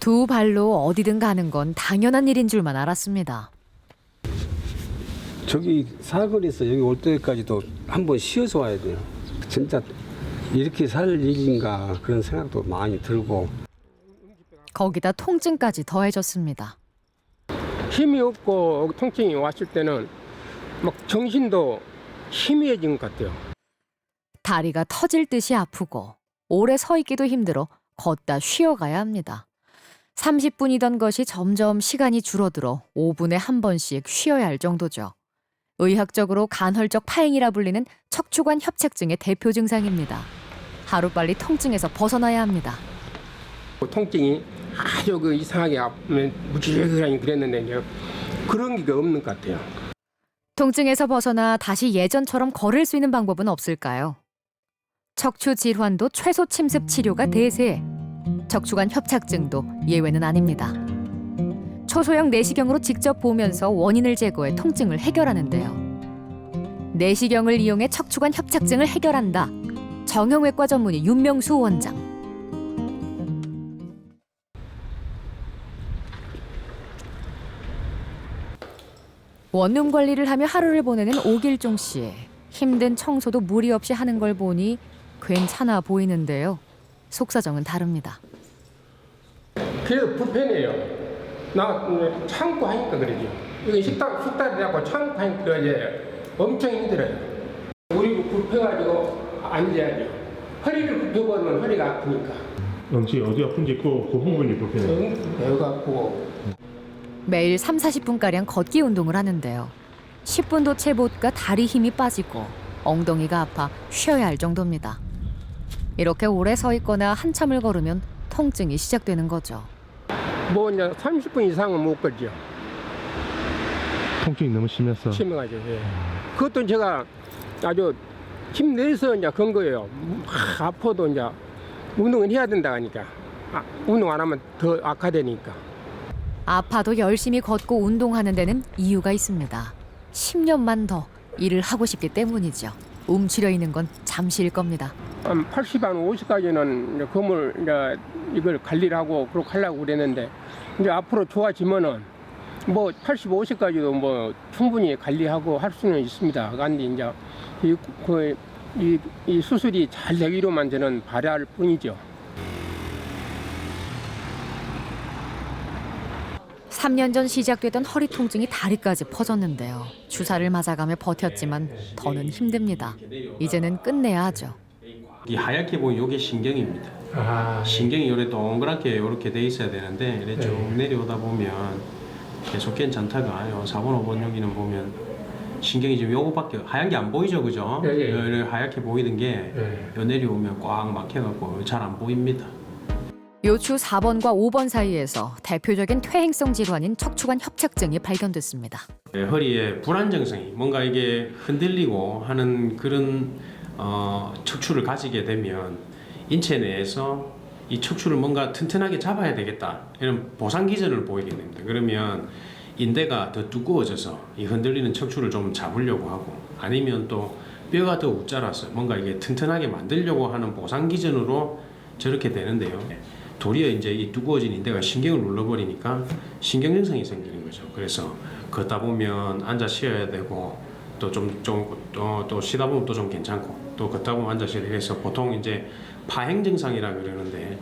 두 발로 어디든 가는 건 당연한 일인 줄만 알았습니다. 저기 사거리에서 여기 올 때까지도 한 번 쉬어서 와야 돼요. 진짜 이렇게 살 일인가 그런 생각도 많이 들고 거기다 통증까지 더해졌습니다. 힘이 없고 통증이 왔을 때는 막 정신도 희미해진 것 같아요. 다리가 터질 듯이 아프고 오래 서 있기도 힘들어 걷다 쉬어가야 합니다. 30분이던 것이 점점 시간이 줄어들어 5분에 한 번씩 쉬어야 할 정도죠. 의학적으로 간헐적 파행이라 불리는 척추관 협착증의 대표 증상입니다. 하루빨리 통증에서 벗어나야 합니다. 통증이 아주 그 이상하게 무지하게 그랬는데 그런 게 없는 것 같아요. 통증에서 벗어나 다시 예전처럼 걸을 수 있는 방법은 없을까요? 척추 질환도 최소 침습 치료가 대세. 척추관 협착증도 예외는 아닙니다. 초소형 내시경으로 직접 보면서 원인을 제거해 통증을 해결하는데요. 내시경을 이용해 척추관 협착증을 해결한다. 정형외과 전문의 윤명수 원장. 원룸 관리를 하며 하루를 보내는 오길종 씨. 힘든 청소도 무리 없이 하는 걸 보니 괜찮아 보이는데요. 속사정은 다릅니다. 그래도 불편해요. 나 참고 하니까 그러죠. 이거 식당 식당이라고 참고 하니까 이제 엄청 힘들어요. 우리 굽혀가지고 앉아야죠. 허리를 굽혀버리면 허리가 아프니까. 영치 어디 아픈지 그, 그 부분이 불편해요. 응? 배가 아프고 매일 3, 40분가량 걷기 운동을 하는데요. 10분도 채 못 가 다리 힘이 빠지고 엉덩이가 아파 쉬어야 할 정도입니다. 이렇게 오래 서 있거나 한참을 걸으면 통증이 시작되는 거죠. 뭐 이제 30분 이상은 못 걸죠. 통증이 너무 심해서. 심해가지고. 예. 그것도 제가 아주 힘내서 이제 건 거예요. 막 아파도 이제 운동을 해야 된다 하니까. 아, 운동 안 하면 더 악화되니까. 아파도 열심히 걷고 운동하는 데는 이유가 있습니다. 10년만 더 일을 하고 싶기 때문이죠. 움츠려 있는 건 잠시일 겁니다. 한 80, 한 50까지는 이제 건물 이제 이걸 관리를 하고 그렇게 하려고 그랬는데 이제 앞으로 좋아지면은 뭐 80, 50까지도 뭐 충분히 관리하고 할 수는 있습니다. 그런데 이제 이, 그, 이, 이 수술이 잘 되기로만 저는 바랄 뿐이죠. 3년 전 시작되던 허리 통증이 다리까지 퍼졌는데요. 주사를 맞아가며 버텼지만 더는 힘듭니다. 이제는 끝내야 하죠. 이 하얗게 보인 요게 신경입니다. 아, 신경이 요래 동그랗게 이렇게 돼 있어야 되는데 이래 쭉 내려오다 보면 계속 괜찮다가 요 4번 5번 여기는 보면 신경이 지금 요거밖에 하얀 게 안 보이죠, 그죠? 예, 예. 요- 하얗게 보이던 게 예. 요 내려오면 꽉 막혀갖고 잘 안 보입니다. 요추 4번과 5번 사이에서 대표적인 퇴행성 질환인 척추관 협착증이 발견됐습니다. 예, 허리에 불안정성이 뭔가 이게 흔들리고 하는 그런 어, 척추를 가지게 되면 인체 내에서 이 척추를 뭔가 튼튼하게 잡아야 되겠다 이런 보상 기전을 보이게 됩니다. 그러면 인대가 더 두꺼워져서 이 흔들리는 척추를 좀 잡으려고 하고 아니면 또 뼈가 더 웃자라서 뭔가 이게 튼튼하게 만들려고 하는 보상 기전으로 저렇게 되는데요. 도리어 이제 이 두꺼워진 인대가 신경을 눌러버리니까 신경증상이 생기는 거죠. 그래서 걷다 보면 앉아 쉬어야 되고 또 좀 좀또 또 쉬다 보면 또 좀 괜찮고 또 걷다 보면 앉아 쉬어야 돼서 보통 이제 파행 증상이라 그러는데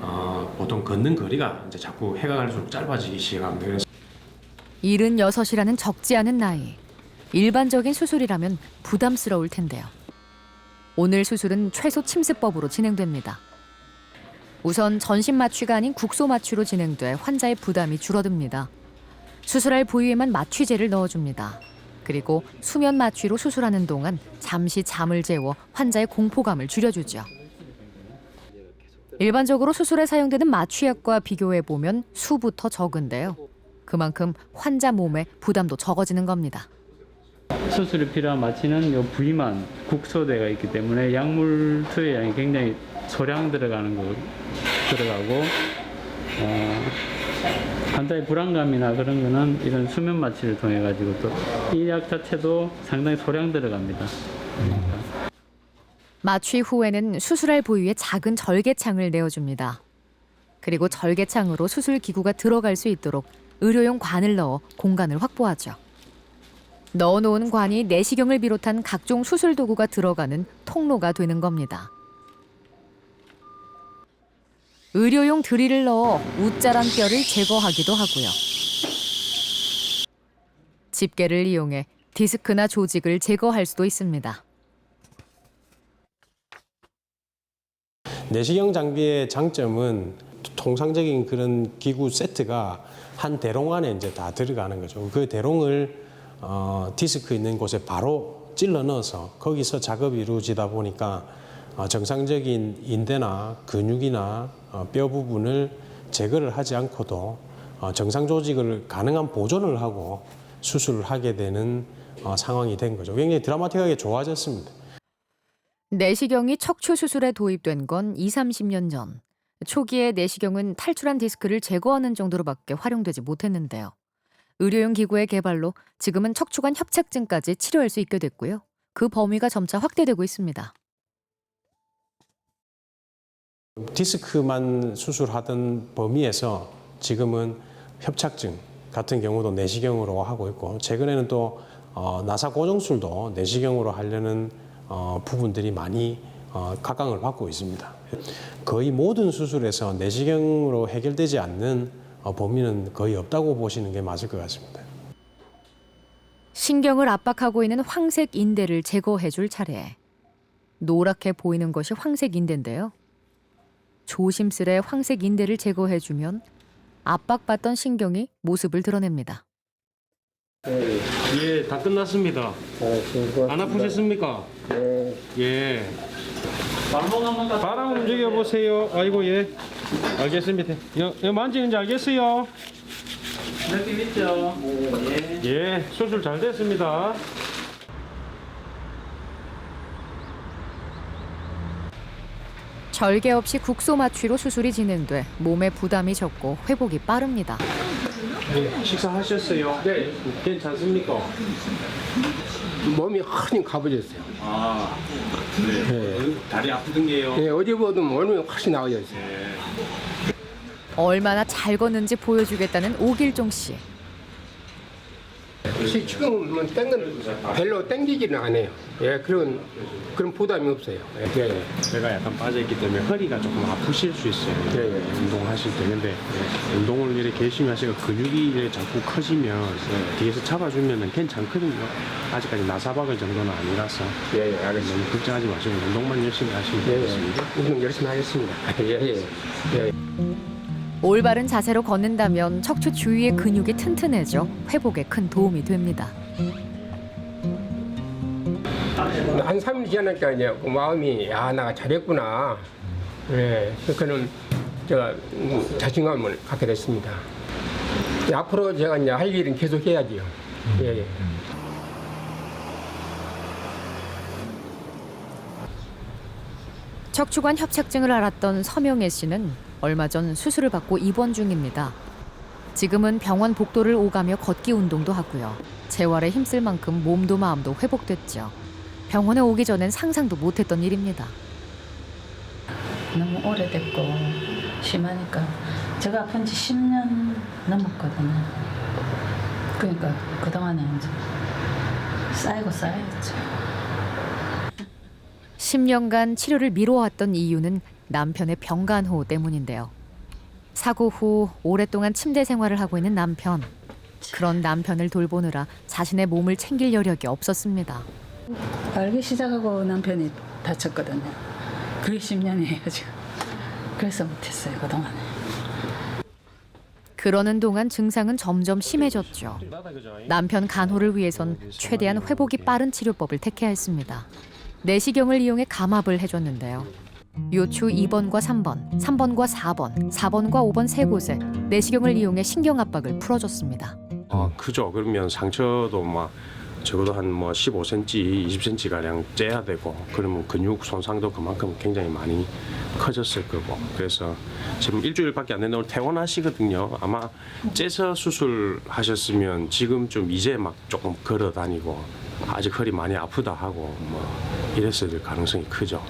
어, 보통 걷는 거리가 이제 자꾸 해가 갈수록 짧아지기 시작합니다. 그래서 76이라는 적지 않은 나이. 일반적인 수술이라면 부담스러울 텐데요. 오늘 수술은 최소 침습법으로 진행됩니다. 우선 전신 마취가 아닌 국소 마취로 진행돼 환자의 부담이 줄어듭니다. 수술할 부위에만 마취제를 넣어줍니다. 그리고 수면 마취로 수술하는 동안 잠시 잠을 재워 환자의 공포감을 줄여주죠. 일반적으로 수술에 사용되는 마취약과 비교해 보면 수부터 적은데요. 그만큼 환자 몸에 부담도 적어지는 겁니다. 수술이 필요한 마취는 이 부위만 국소대가 있기 때문에 약물 투여 양이 굉장히 소량 들어가는 거 들어가고 어, 환자의 불안감이나 그런 거는 이런 수면 마취를 통해 가지고 또 이 약 자체도 상당히 소량 들어갑니다. 마취 후에는 수술할 부위에 작은 절개창을 내어줍니다. 그리고 절개창으로 수술 기구가 들어갈 수 있도록 의료용 관을 넣어 공간을 확보하죠. 넣어놓은 관이 내시경을 비롯한 각종 수술 도구가 들어가는 통로가 되는 겁니다. 의료용 드릴을 넣어 웃자란 뼈를 제거하기도 하고요. 집게를 이용해 디스크나 조직을 제거할 수도 있습니다. 내시경 장비의 장점은 통상적인 그런 기구 세트가 한 대롱 안에 이제 다 들어가는 거죠. 그 대롱을 어, 디스크 있는 곳에 바로 찔러 넣어서 거기서 작업이 이루어지다 보니까 어, 정상적인 인대나 근육이나 어, 뼈 부분을 제거를 하지 않고도 어, 정상 조직을 가능한 보존을 하고 수술을 하게 되는 어, 상황이 된 거죠. 굉장히 드라마틱하게 좋아졌습니다. 내시경이 척추 수술에 도입된 건 2, 30년 전. 초기에 내시경은 탈출한 디스크를 제거하는 정도로밖에 활용되지 못했는데요. 의료용 기구의 개발로 지금은 척추관 협착증까지 치료할 수 있게 됐고요. 그 범위가 점차 확대되고 있습니다. 디스크만 수술하던 범위에서 지금은 협착증 같은 경우도 내시경으로 하고 있고 최근에는 또 어, 나사 고정술도 내시경으로 하려는 어, 부분들이 많이 어, 각광을 받고 있습니다. 거의 모든 수술에서 내시경으로 해결되지 않는 어, 범위는 거의 없다고 보시는 게 맞을 것 같습니다. 신경을 압박하고 있는 황색 인대를 제거해 줄 차례. 노랗게 보이는 것이 황색 인대인데요. 조심스레 황색 인대를 제거해 주면 압박받던 신경이 모습을 드러냅니다. 예, 다 끝났습니다. 안 아프셨습니까? 예. 바람 움직여 보세요. 아이고 예. 알겠습니다. 여, 여 만지는지 알겠어요? 느낌 있죠? 예. 예, 수술 잘 됐습니다. 절개 없이 국소 마취로 수술이 진행돼 몸에 부담이 적고 회복이 빠릅니다. 예, 식사하셨어요? 네. 괜찮습니까? 몸이 훨씬 가벼졌어요. 아, 네. 다리 아프던 게요? 예, 어제보다 몸이 훨씬 나아졌어요. 얼마나 잘 걷는지 보여주겠다는 오길종 씨. 혹시 지금은 땡은 별로 땡기지는 않아요. 예, 그런 그런 부담이 없어요. 예, 예. 배가 약간 빠져있기 때문에 허리가 조금 아프실 수 있어요. 네. 운동하실 때. 근데 운동을 이렇게 열심히 하시고 근육이 이렇게 자꾸 커지면 뒤에서 잡아주면 괜찮거든요. 아직까지 나사박을 정도는 아니라서 예, 예, 알겠습니다. 너무 걱정하지 마시고 운동만 열심히 하시면 예, 되겠습니다. 예. 운동 열심히 하겠습니다. 예, 예. 예. 올바른 자세로 걷는다면 척추 주위의 근육이 튼튼해져 회복에 큰 도움이 됩니다. 한 3일 지나니까 이제 그 마음이 야, 나 잘했구나. 예, 그는 제가 음, 자신감을 갖게 됐습니다. 예, 앞으로 제가 이제 할 일은 계속 해야지요. 예, 예. 척추관 협착증을 앓았던 서명애 씨는 얼마 전 수술을 받고 입원 중입니다. 지금은 병원 복도를 오가며 걷기 운동도 하고요. 재활에 힘쓸 만큼 몸도 마음도 회복됐죠. 병원에 오기 전엔 상상도 못했던 일입니다. 너무 오래됐고 심하니까 제가 아픈 지 10년 넘었거든요. 그러니까 그동안에 이제 쌓이고 쌓였죠. 10년간 치료를 미뤄왔던 이유는 남편의 병간호 때문인데요. 사고 후 오랫동안 침대 생활을 하고 있는 남편. 그런 남편을 돌보느라 자신의 몸을 챙길 여력이 없었습니다. 알기 시작하고 남편이 다쳤거든요. 그게 10년이에요 지금. 그래서 못했어요 그동안에. 그러는 동안 증상은 점점 심해졌죠. 남편 간호를 위해선 최대한 회복이 빠른 치료법을 택해야 했습니다. 내시경을 이용해 감압을 해줬는데요. 요추 2번과 3번, 3번과 4번, 4번과 5번 세 곳에 내시경을 이용해 신경 압박을 풀어줬습니다. 아, 그죠. 그러면 상처도 막 적어도 한 뭐 15cm, 20cm 가량 째야 되고 그러면 근육 손상도 그만큼 굉장히 많이 커졌을 거고 그래서 지금 일주일밖에 안 된다고 퇴원하시거든요. 아마 째서 수술하셨으면 지금 좀 이제 막 조금 걸어 다니고 아직 허리 많이 아프다 하고 뭐 이랬을 가능성이 크죠.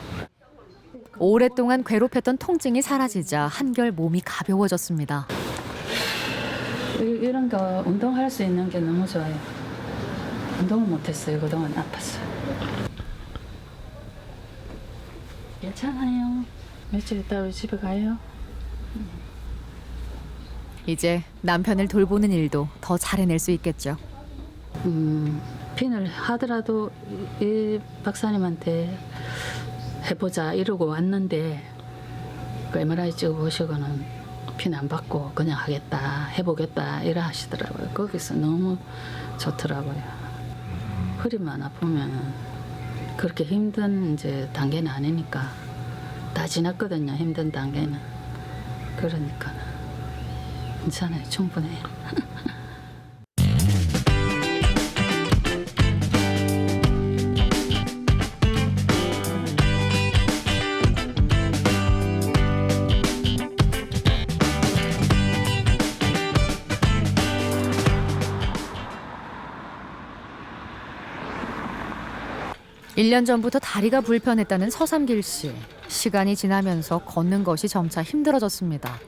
오랫동안 괴롭혔던 통증이 사라지자 한결 몸이 가벼워졌습니다. 이- 이런 거 운동할 수 있는 게 너무 좋아요. 운동을 못했어요. 그동안 아팠어요. 괜찮아요. 며칠 있다 우리 집에 가요. 이제 남편을 돌보는 일도 더 잘해낼 수 있겠죠. 음, 핀을 하더라도 이, 이 박사님한테 해보자 이러고 왔는데 그 MRI 찍어보시고는 핀 안 받고 그냥 하겠다 해보겠다 이래 하시더라고요. 거기서 너무 좋더라고요. 허리만 아프면 그렇게 힘든 이제 단계는 아니니까 다 지났거든요. 힘든 단계는 그러니까 괜찮아요. 충분해요. 일년 전부터 다리가 불편했다는 서삼길 씨. 시간이 지나면서 걷는 것이 점차 힘들어졌습니다.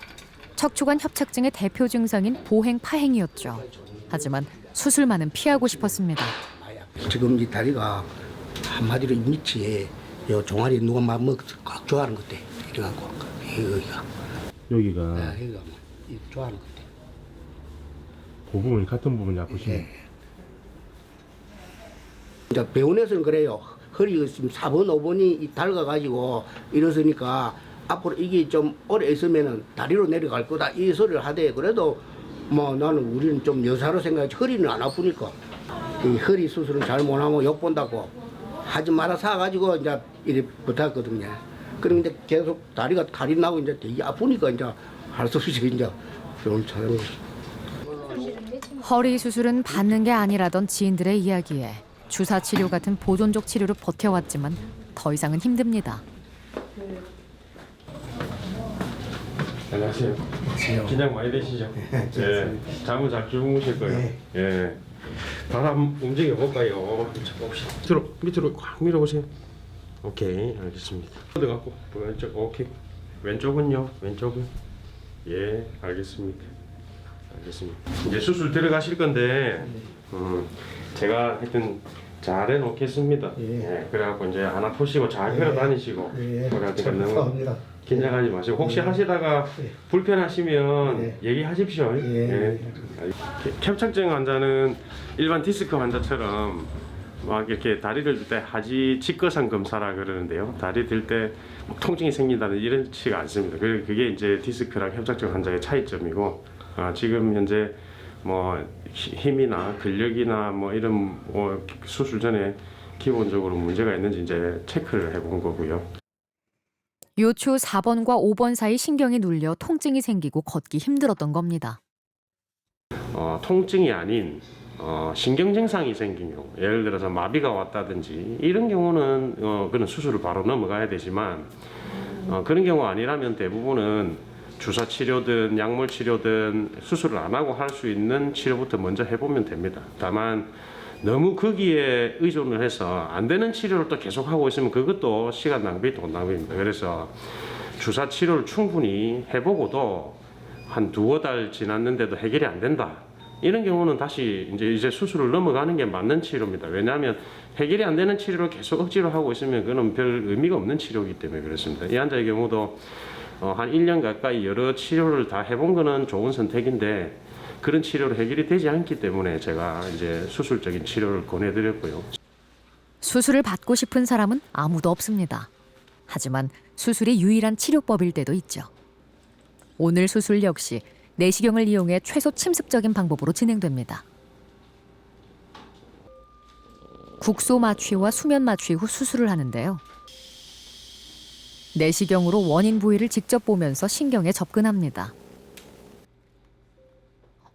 척추관 협착증의 대표 증상인 보행 파행이었죠. 하지만 수술만은 피하고 싶었습니다. 지금 이 다리가 한마디로 이 밑에 요 종아리 누가 막 먹, 꽉 좋아하는 것 같아. 이래갖고 여기가 여기가 아, 여기가 뭐이 좋아하는 것 같아. 그 부분이 같은 부분이 아프시네. 예. 이제 병원에서는 그래요. 허리가 지금 4번, 5번이 닳아가지고 이러으니까 앞으로 이게 좀 오래 있으면은 다리로 내려갈 거다 이 소리를 하대. 그래도 뭐 나는 우리는 좀 여사로 생각하지 허리는 안 아프니까 이 허리 수술은 잘 못하면 욕 본다고 하지 마라 사가지고 이제 이래 붙었거든요. 그런데 계속 다리가 다리 나고 이제 되게 아프니까 이제 할 수 없이 이제 병원 거지. 허리 수술은 받는 게 아니라던 지인들의 이야기에 주사 치료 같은 보존적 치료로 버텨왔지만 더 이상은 힘듭니다. 안녕하세요. 긴장 많이 되시죠? 예. 잠은 잘 주무실 거예요. 예. 바람 움직여 볼까요? 봅시다. 밑으로 밑으로 확 밀어보세요. 오케이, 알겠습니다. 들어갔고 왼쪽 오케이. 왼쪽은요? 왼쪽은 예, 알겠습니다. 알겠습니다. 이제 수술 들어가실 건데, 음, 제가 하여튼 잘 해놓겠습니다. 예. 그래갖고 이제 안 아프시고 잘 걸어 다니시고, 그래갖고 너무 긴장하지 마시고 혹시 하시다가 불편하시면 얘기하십시오. 예. 협착증 환자는 일반 디스크 환자처럼 막 이렇게 다리를 들 때 하지 직거상 검사라 그러는데요. 다리 들 때 통증이 생긴다는 이런 치가 않습니다. 그- 그게 이제 디스크랑 협착증 환자의 차이점이고 아, 지금 현재 뭐 히- 힘이나 근력이나 뭐 이런 뭐 수술 전에 기본적으로 문제가 있는지 이제 체크를 해본 거고요. 요추 4번과 5번 사이 신경이 눌려 통증이 생기고 걷기 힘들었던 겁니다. 어, 통증이 아닌 어, 신경 증상이 생긴 경우, 예를 들어서 마비가 왔다든지 이런 경우는 어, 그런 수술을 바로 넘어가야 되지만 어, 그런 경우 아니라면 대부분은 주사 치료든 약물 치료든 수술을 안 하고 할 수 있는 치료부터 먼저 해보면 됩니다. 다만 너무 거기에 의존을 해서 안 되는 치료를 또 계속 하고 있으면 그것도 시간 낭비, 돈 낭비입니다. 그래서 주사 치료를 충분히 해보고도 한 두어 달 지났는데도 해결이 안 된다. 이런 경우는 다시 이제 이제 수술을 넘어가는 게 맞는 치료입니다. 왜냐하면 해결이 안 되는 치료를 계속 억지로 하고 있으면 그는 별 의미가 없는 치료이기 때문에 그렇습니다. 이 환자의 경우도 어, 한 1년 가까이 여러 치료를 다 해본 거는 좋은 선택인데 그런 치료로 해결이 되지 않기 때문에 제가 이제 수술적인 치료를 권해드렸고요. 수술을 받고 싶은 사람은 아무도 없습니다. 하지만 수술이 유일한 치료법일 때도 있죠. 오늘 수술 역시 내시경을 이용해 최소 침습적인 방법으로 진행됩니다. 국소 마취와 수면 마취 후 수술을 하는데요. 내시경으로 원인 부위를 직접 보면서 신경에 접근합니다.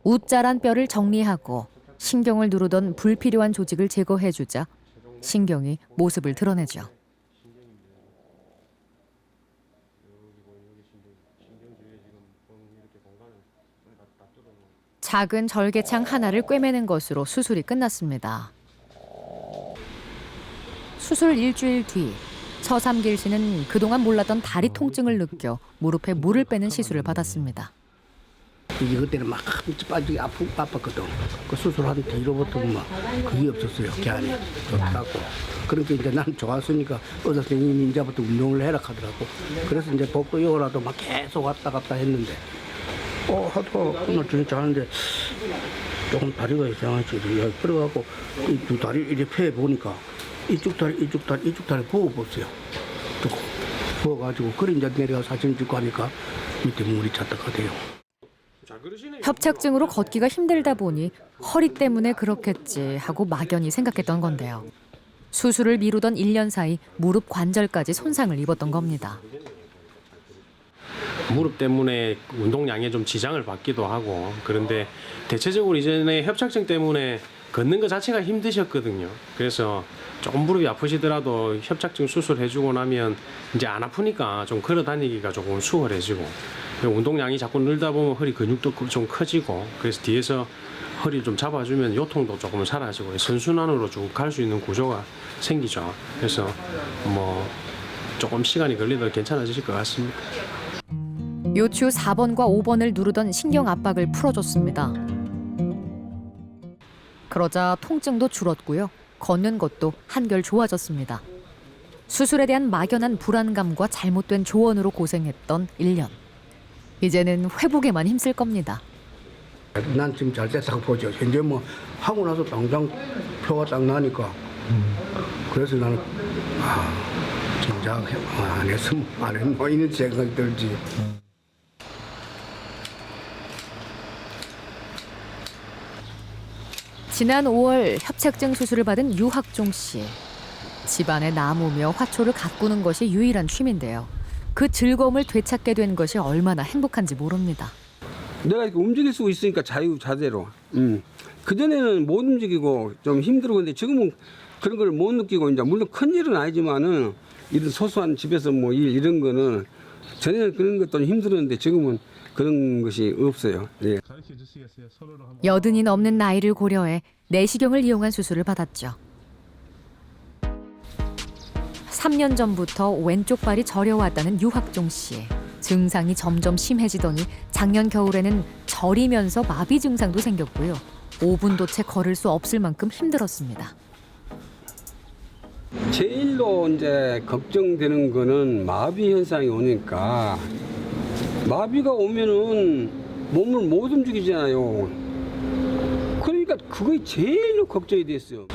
웃자란 뼈를 정리하고 신경을 누르던 불필요한 조직을 제거해주자 신경이 모습을 드러내죠. 작은 절개창 하나를 꿰매는 것으로 수술이 끝났습니다. 수술 일주일 뒤 서삼길 씨는 그동안 몰랐던 다리 통증을 느껴 무릎에 물을 빼는 시술을 받았습니다. 이게 그때는 막 빠지게 아프, 아팠거든. 그 수술한 뒤로부터 막 그게 없었어요. 걔안에 좋다고. 그러니까 이제 난 좋았으니까 의사 선생님이 이제부터 운동을 해라 하더라고. 그래서 이제 복도 요라도 막 계속 왔다 갔다 했는데 어 하도 오늘 진짜 하는데 조금 다리가 이상하지. 그래갖고 이 두 다리 이렇게 펴 보니까 이쪽 다리 이쪽 다리 이쪽 다리 부어 보세요. 조금 부어가지고 그래 이제 내려가 사진 찍고 하니까 밑에 물이 찼다가 돼요. 협착증으로 걷기가 힘들다 보니 허리 때문에 그렇겠지 하고 막연히 생각했던 건데요. 수술을 미루던 1년 사이 무릎 관절까지 손상을 입었던 겁니다. 무릎 때문에 운동량에 좀 지장을 받기도 하고 그런데 대체적으로 이전에 협착증 때문에 걷는 것 자체가 힘드셨거든요. 그래서 조금 무릎이 아프시더라도 협착증 수술해주고 나면 이제 안 아프니까 좀 걸어 다니기가 조금 수월해지고 운동량이 자꾸 늘다 보면 허리 근육도 좀 커지고 그래서 뒤에서 허리를 좀 잡아주면 요통도 조금 사라지고 선순환으로 쭉 갈 수 있는 구조가 생기죠. 그래서 뭐 조금 시간이 걸리더라도 괜찮아지실 것 같습니다. 요추 4번과 5번을 누르던 신경 압박을 풀어줬습니다. 그러자 통증도 줄었고요. 걷는 것도 한결 좋아졌습니다. 수술에 대한 막연한 불안감과 잘못된 조언으로 고생했던 1년. 이제는 회복에만 힘쓸 겁니다. 난 지금 잘 됐다고 보죠. 현재 뭐 하고 나서 당장 표가 딱 나니까 그래서 나는 아 진짜 안 했으면 안 했노 이런 생각이 들지. 지난 5월 협착증 수술을 받은 유학종 씨. 집안에 나무며 화초를 가꾸는 것이 유일한 취미인데요. 그 즐거움을 되찾게 된 것이 얼마나 행복한지 모릅니다. 내가 이렇게 움직일 수 있으니까 자유자재로. 음. 그전에는 못 움직이고 좀 힘들고 근데 지금은 그런 걸 못 느끼고 이제 물론 큰 일은 아니지만은 이런 소소한 집에서 뭐 일 이런 거는 전에는 그런 것도 힘들었는데 지금은 그런 것이 없어요. 예. 여든이 넘는 나이를 고려해 내시경을 이용한 수술을 받았죠. 3년 전부터 왼쪽 발이 저려왔다는 유학종 씨. 증상이 점점 심해지더니 작년 겨울에는 저리면서 마비 증상도 생겼고요. 5분도 채 걸을 수 없을 만큼 힘들었습니다. 제일로 이제 걱정되는 거는 마비 현상이 오니까 마비가 오면은 몸을 못 움직이잖아요. 그러니까 그게 제일로 걱정이 됐어요.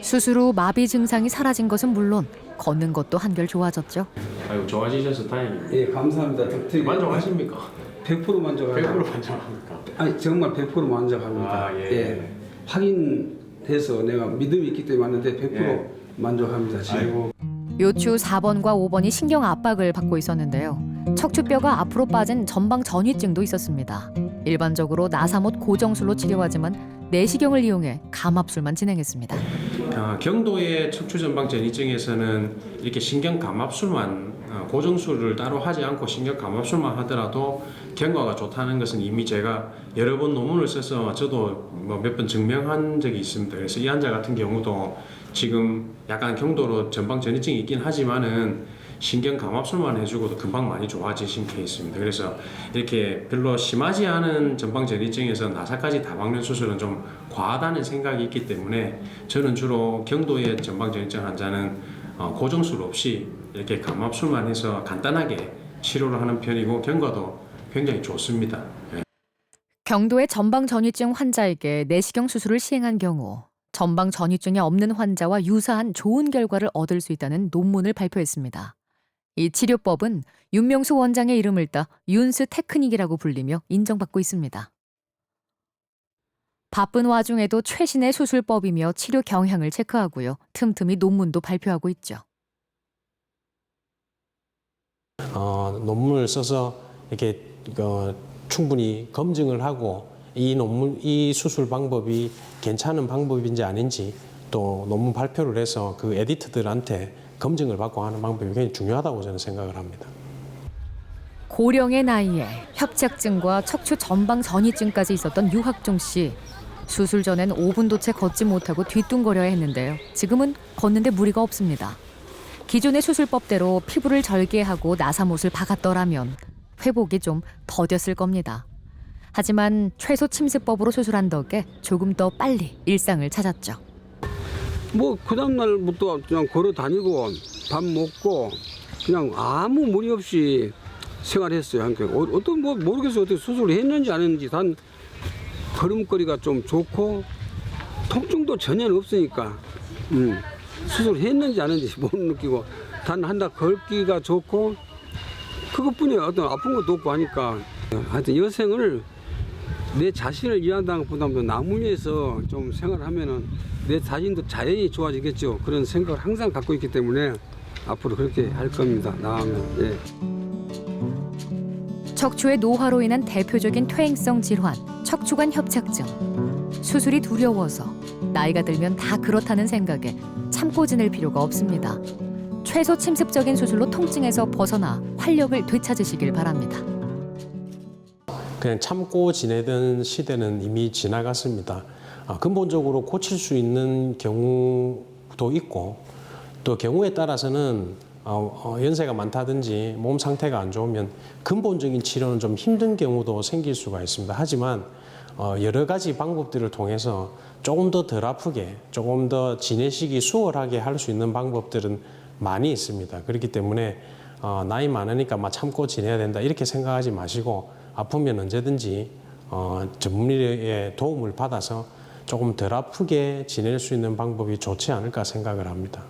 수술 후 마비 증상이 사라진 것은 물론 걷는 것도 한결 좋아졌죠. 아유 좋아지셔서 다행입니다. 예, 감사합니다. 덕택. 만족하십니까? 100% 만족합니다. 100% 만족합니까? 아니 정말 100% 만족합니다. 아, 예. 확인해서 내가 믿음이 있기 때문에 왔는데 100% 예. 만족합니다. 지금. 아이고 요추 4번과 5번이 신경 압박을 받고 있었는데요. 척추뼈가 앞으로 빠진 전방 전이증도 있었습니다. 일반적으로 나사못 고정술로 치료하지만 내시경을 이용해 감압술만 진행했습니다. 어, 경도의 척추전방 전이증에서는 이렇게 신경 감압술만 어, 고정술을 따로 하지 않고 신경 감압술만 하더라도 경과가 좋다는 것은 이미 제가 여러 번 논문을 써서 저도 뭐 몇 번 증명한 적이 있습니다. 그래서 이 환자 같은 경우도 지금 약간 경도로 전방 전이증이 있긴 하지만은 신경 감압술만 해주고도 금방 많이 좋아지신 케이스입니다. 그래서 이렇게 별로 심하지 않은 전방 전이증에서 나사까지 다 박는 수술은 좀 과하다는 생각이 있기 때문에 저는 주로 경도의 전방 전이증 환자는 어, 고정술 없이 이렇게 감압술만 해서 간단하게 치료를 하는 편이고 경과도 굉장히 좋습니다. 예. 경도의 전방 전이증 환자에게 내시경 수술을 시행한 경우 전방 전이증이 없는 환자와 유사한 좋은 결과를 얻을 수 있다는 논문을 발표했습니다. 이 치료법은 윤명수 원장의 이름을 따 윤스 테크닉이라고 불리며 인정받고 있습니다. 바쁜 와중에도 최신의 수술법이며 치료 경향을 체크하고요. 틈틈이 논문도 발표하고 있죠. 어, 논문을 써서 이렇게 어, 충분히 검증을 하고 이 논문 이 수술 방법이 괜찮은 방법인지 아닌지 또 논문 발표를 해서 그 에디터들한테 검증을 받고 하는 방법이 굉장히 중요하다고 저는 생각을 합니다. 고령의 나이에 협착증과 척추 전방 전이증까지 있었던 유학종 씨. 수술 전엔 5분도 채 걷지 못하고 뒤뚱거려야 했는데요. 지금은 걷는데 무리가 없습니다. 기존의 수술법대로 피부를 절개하고 나사못을 박았더라면 회복이 좀 더뎠을 겁니다. 하지만 최소 침습법으로 수술한 덕에 조금 더 빨리 일상을 찾았죠. 뭐 그 다음 날부터 그냥 걸어 다니고 밥 먹고 그냥 아무 무리 없이 생활했어요. 함께 어, 어떤 뭐 모르겠어요. 어떻게 수술을 했는지 안 했는지 단 걸음걸이가 좀 좋고 통증도 전혀 없으니까 음, 수술을 했는지 안 했는지 못 느끼고 단 한달 걷기가 좋고 그것뿐이에요. 어떤 아픈 것도 없고 하니까 하여튼 여생을 내 자신을 위한다는 것보다도 남을 위해서 좀 생활하면은 내 자신도 자연히 좋아지겠죠. 그런 생각을 항상 갖고 있기 때문에 앞으로 그렇게 할 겁니다. 나가면 예. 척추의 노화로 인한 대표적인 퇴행성 질환, 척추관 협착증. 수술이 두려워서 나이가 들면 다 그렇다는 생각에 참고 지낼 필요가 없습니다. 최소 침습적인 수술로 통증에서 벗어나 활력을 되찾으시길 바랍니다. 그냥 참고 지내던 시대는 이미 지나갔습니다. 아, 근본적으로 고칠 수 있는 경우도 있고 또 경우에 따라서는 어, 어, 연세가 많다든지 몸 상태가 안 좋으면 근본적인 치료는 좀 힘든 경우도 생길 수가 있습니다. 하지만 어, 여러 가지 방법들을 통해서 조금 더 덜 아프게 조금 더 지내시기 수월하게 할 수 있는 방법들은 많이 있습니다. 그렇기 때문에 어, 나이 많으니까 막 참고 지내야 된다 이렇게 생각하지 마시고 아프면 언제든지 어, 전문의의 도움을 받아서 조금 덜 아프게 지낼 수 있는 방법이 좋지 않을까 생각을 합니다.